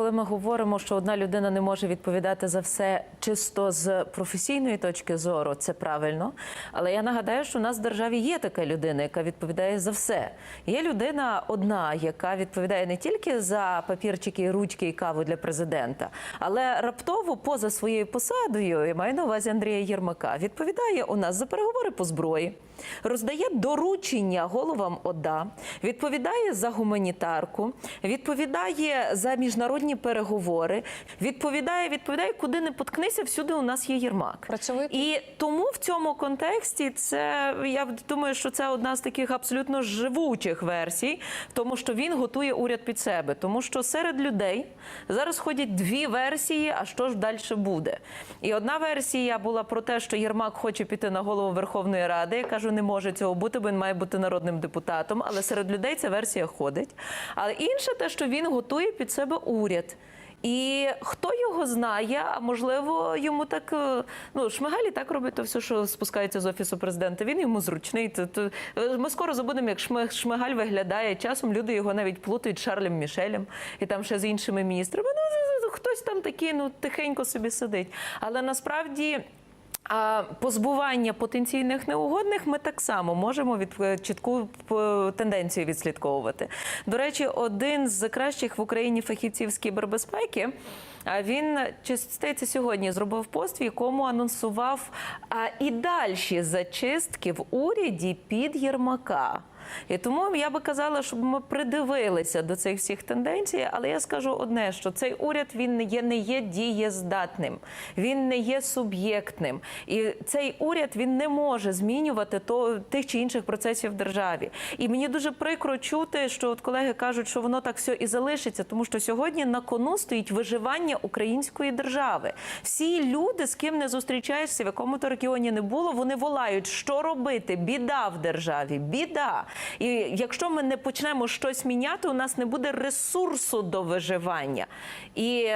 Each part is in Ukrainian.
коли ми говоримо, що одна людина не може відповідати за все чисто з професійної точки зору, це правильно. Але я нагадаю, що у нас в державі є така людина, яка відповідає за все. Є людина одна, яка відповідає не тільки за папірчики, ручки і каву для президента, але раптово поза своєю посадою, я маю на увазі Андрія Єрмака, відповідає у нас за переговори по зброї, роздає доручення головам ОДА, відповідає за гуманітарку, відповідає за міжнародні переговори, відповідає, відповідає, куди не поткнися, всюди у нас є Єрмак. Працьовитий. І тому в цьому контексті це я думаю, що це одна з таких абсолютно живучих версій, тому що він готує уряд під себе. Тому що серед людей зараз ходять дві версії. А що ж далі буде? І одна версія була про те, що Єрмак хоче піти на голову Верховної Ради. Я кажу, не може цього бути, бо він має бути народним депутатом. Але серед людей ця версія ходить. Але інше те, що він готує під себе уряд. І хто його знає, а можливо, йому так е, ну Шмигаль і так робить то все, що спускається з офісу президента. Він йому зручний. То, то, е, ми скоро забудемо, як Шмиг, Шмигаль виглядає. Часом люди його навіть плутають Шарлем Мішелем і там ще з іншими міністрами. Ну хтось там такий, ну тихенько собі сидить. Але насправді. А позбування потенційних неугодних ми так само можемо від е, чітку е, тенденцію відслідковувати. До речі, один з кращих в Україні фахівців з кібербезпеки. А він чи сьогодні зробив пост, в якому анонсував і дальші зачистки в уряді під Єрмака. І тому я би казала, щоб ми придивилися до цих всіх тенденцій. Але я скажу одне: що цей уряд він не є, не є дієздатним, він не є суб'єктним. І цей уряд він не може змінювати то тих чи інших процесів в державі. І мені дуже прикро чути, що от колеги кажуть, що воно так все і залишиться, тому що сьогодні на кону стоїть виживання української держави. Всі люди, з ким не зустрічаєшся, в якому то регіоні не було, вони волають, що робити. Біда в державі, біда. І якщо ми не почнемо щось міняти, у нас не буде ресурсу до виживання. І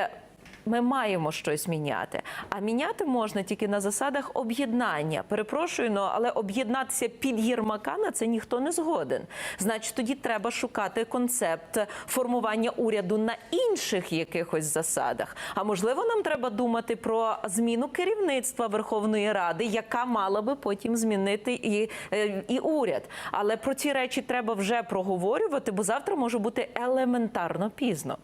ми маємо щось міняти. А міняти можна тільки на засадах об'єднання. Перепрошую, ну, але об'єднатися під Єрмака на це ніхто не згоден. Значить, тоді треба шукати концепт формування уряду на інших якихось засадах. А можливо, нам треба думати про зміну керівництва Верховної Ради, яка мала би потім змінити і, е, і уряд. Але про ці речі треба вже проговорювати, бо завтра може бути елементарно пізно.